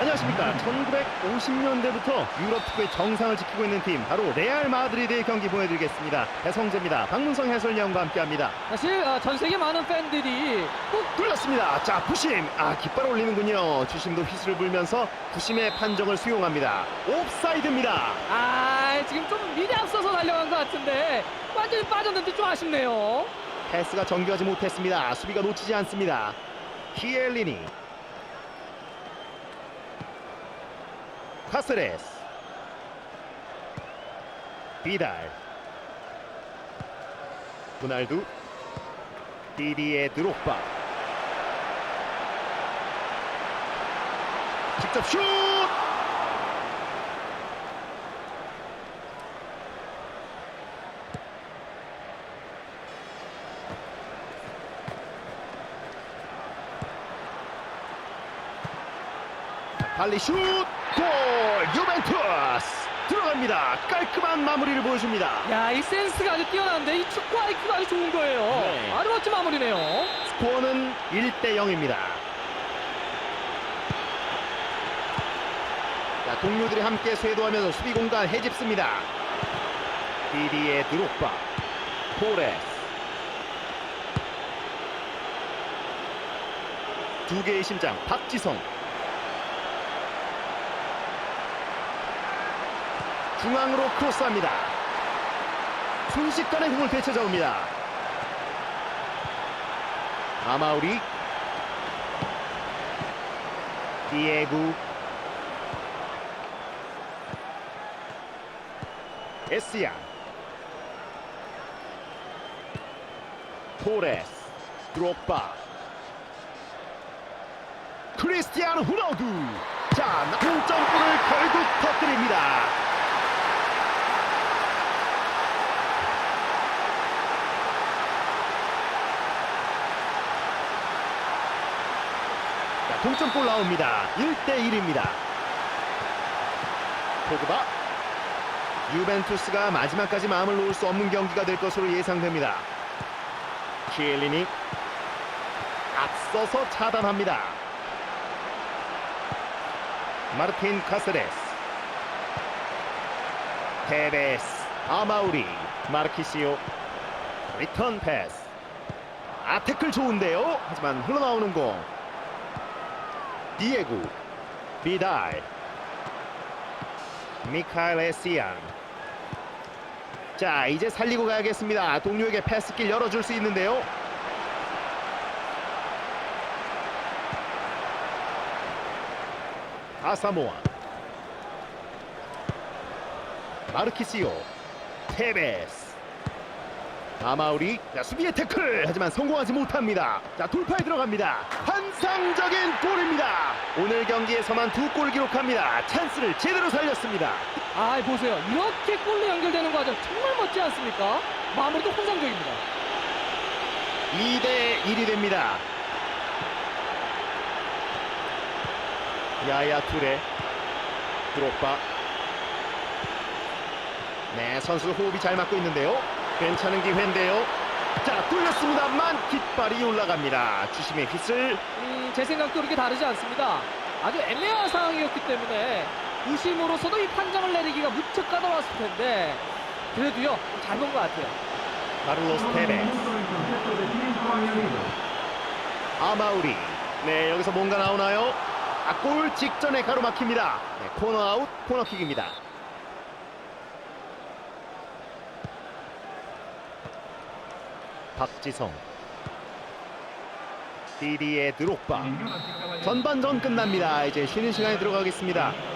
안녕하십니까. 1950년대부터 유럽 축구의 정상을 지키고 있는 팀 바로 레알 마드리드의 경기 보여드리겠습니다. 배성재입니다. 박문성 해설위원과 함께합니다. 사실 아, 전 세계 많은 팬들이 꼭 뚫렸습니다. 자, 부심. 아, 깃발 올리는군요. 주심도 휘슬을 불면서 부심의 판정을 수용합니다. 옵사이드입니다. 아, 지금 좀 미리 앞서서 달려간 것 같은데 완전히 빠졌는데 좀 아쉽네요. 패스가 정교하지 못했습니다. 수비가 놓치지 않습니다. 키엘리니. 카스레스. 비달. 호날두. 디디에 드록바. 직접 슛! 발리 슛! 골! 유벤투스! 들어갑니다. 깔끔한 마무리를 보여줍니다. 야, 이 센스가 아주 뛰어난데 이 축구 IQ가 아주 좋은 거예요. 네. 아주 멋진 마무리네요. 스코어는 1대 0입니다. 자, 동료들이 함께 쇄도하면서 수비 공간 해집습니다. 디디의 드록바, 토레스. 두 개의 심장, 박지성. 중앙으로 크로스합니다. 순식간에 공을 되찾아옵니다. 아마우리. 디에구. 에스야. 토레스. 드록바. 크리스티아노 후나우두. 자 동점골을 결국 터뜨립니다 동점골 나옵니다. 1대1입니다. 포그바 유벤투스가 마지막까지 마음을 놓을 수 없는 경기가 될 것으로 예상됩니다. 키엘리니 앞서서 차단합니다. 마르틴 카세레스 테베스 아마우리 마르키시오 리턴 패스 아 태클 좋은데요 하지만 흘러나오는 공 디에구 비달 미카엘 에시안 자 이제 살리고 가야겠습니다. 동료에게 패스길 열어줄 수 있는데요. 아사모아. 마르키시오. 테베스 아마우리 자, 수비의 태클. 하지만 성공하지 못합니다. 자 돌파에 들어갑니다. 환상적인 골입니다. 오늘 경기에서만 두 골 기록합니다. 찬스를 제대로 살렸습니다. 아, 보세요. 이렇게 골로 연결되는 과정 정말 멋지 않습니까? 마무리도 환상적입니다. 2대 1이 됩니다. 야야 투레 드록바. 네 선수 호흡이 잘 맞고 있는데요 괜찮은 기회인데요 자 뚫렸습니다만 깃발이 올라갑니다 주심의 휘슬 음, 제 생각도 그렇게 다르지 않습니다. 아주 애매한 상황이었기 때문에 부심으로서도 이 판정을 내리기가 무척 까다로웠을 텐데 그래도요 잘 본 것 같아요. 카를로스 añadido. 아마우리 네 여기서 뭔가 나오나요? 아, 골 직전에 가로막힙니다 네, 코너 아웃 코너킥입니다 박지성. y caballeros, 전반전 끝납니다. 이제 쉬는 시간에 들어가겠습니다